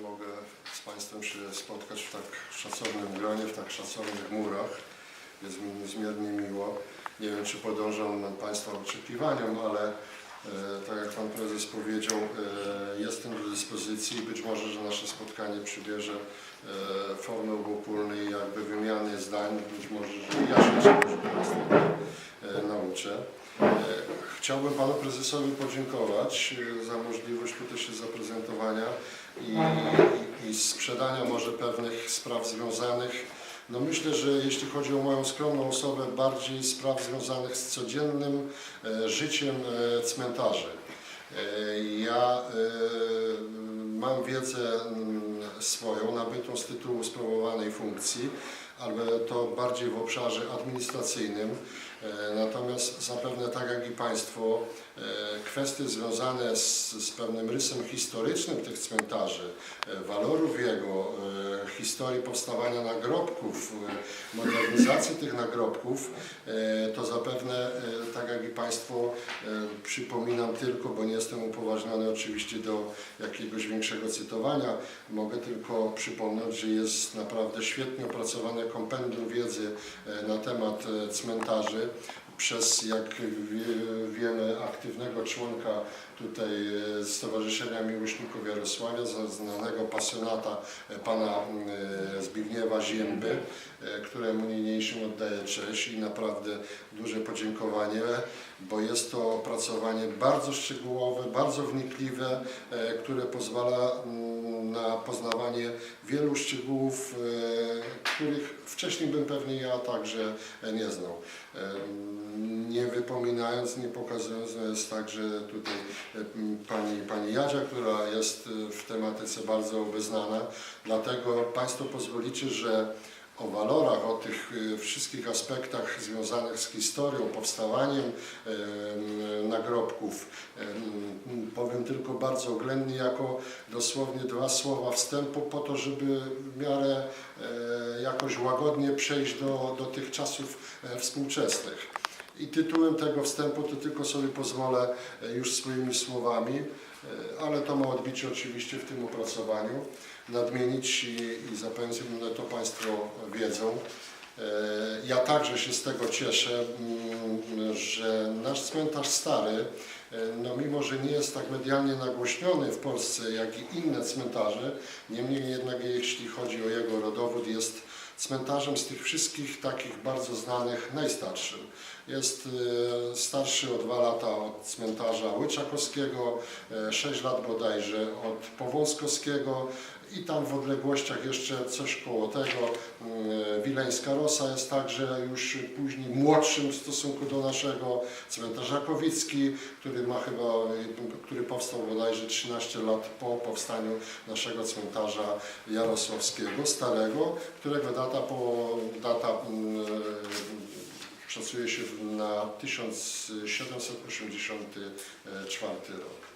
Mogę z Państwem się spotkać w tak szacownym gronie, w tak szacownych murach. Jest mi niezmiernie miło. Nie wiem, czy podążam Państwa oczekiwaniom, ale e, tak jak Pan Prezes powiedział, e, jestem do dyspozycji i być może, że nasze spotkanie przybierze e, formę obopólnej jakby wymiany zdań. Być może, że ja się czegoś od Państwa e, nauczę. E, Chciałbym Panu Prezesowi podziękować e, za możliwość tutaj się zaprezentowania i, i, i sprzedania może pewnych spraw związanych. No myślę, że jeśli chodzi o moją skromną osobę, bardziej spraw związanych z codziennym e, życiem e, cmentarzy. E, ja e, mam wiedzę mm, swoją, nabytą z tytułu sprawowanej funkcji, ale to bardziej w obszarze administracyjnym. E, Natomiast zapewne tak jak i Państwo, e, kwestie związane z, z pewnym rysem historycznym tych cmentarzy, e, walorów jego, historii powstawania nagrobków, modernizacji tych nagrobków, to zapewne, tak jak i Państwo, przypominam tylko, bo nie jestem upoważniony oczywiście do jakiegoś większego cytowania, mogę tylko przypomnieć, że jest naprawdę świetnie opracowane kompendium wiedzy e, na temat e, cmentarzy przez, jak wie- wiemy, aktywnego członka tutaj e, Stowarzyszenia Miłośników Jarosławia, znanego pasjonata e, pana e, Zbigniewa Zięby, któremu niniejszym oddaję cześć i naprawdę duże podziękowanie, bo jest to opracowanie bardzo szczegółowe, bardzo wnikliwe, które pozwala mm, na poznawanie wielu szczegółów, których wcześniej bym pewnie ja także nie znał. Nie wypominając, nie pokazując, no jest tak, że tutaj e, m, pani, pani Jadzia, która jest e, w tematyce bardzo obeznana, dlatego Państwo pozwolicie, że o walorach, o tych e, wszystkich aspektach związanych z historią, powstawaniem em, nagrobków. em, Powiem tylko bardzo oględnie, jako dosłownie dwa słowa wstępu, po to, żeby w miarę e, jakoś łagodnie przejść do, do tych czasów współczesnych. I tytułem tego wstępu to tylko sobie pozwolę e, już swoimi słowami, e, ale to ma odbicie oczywiście w tym opracowaniu, nadmienić i, i zapewne to Państwo wiedzą. E, Ja także się z tego cieszę, mm, że nasz cmentarz stary, no mimo, że nie jest tak medialnie nagłośniony w Polsce jak i inne cmentarze, niemniej jednak jeśli chodzi o jego rodowód jest cmentarzem z tych wszystkich takich bardzo znanych najstarszym. Jest e, starszy o dwa lata od cmentarza Łyczakowskiego, 6 lat bodajże od Powązkowskiego i tam w odległościach jeszcze coś koło tego. mm, Wileńska Rosa jest także już później młodszym w stosunku do naszego. Cmentarz Rakowicki, który ma chyba, który powstał bodajże 13 lat po powstaniu naszego cmentarza jarosławskiego, starego, którego data, po, data mm, szacuje się na 1784 rok.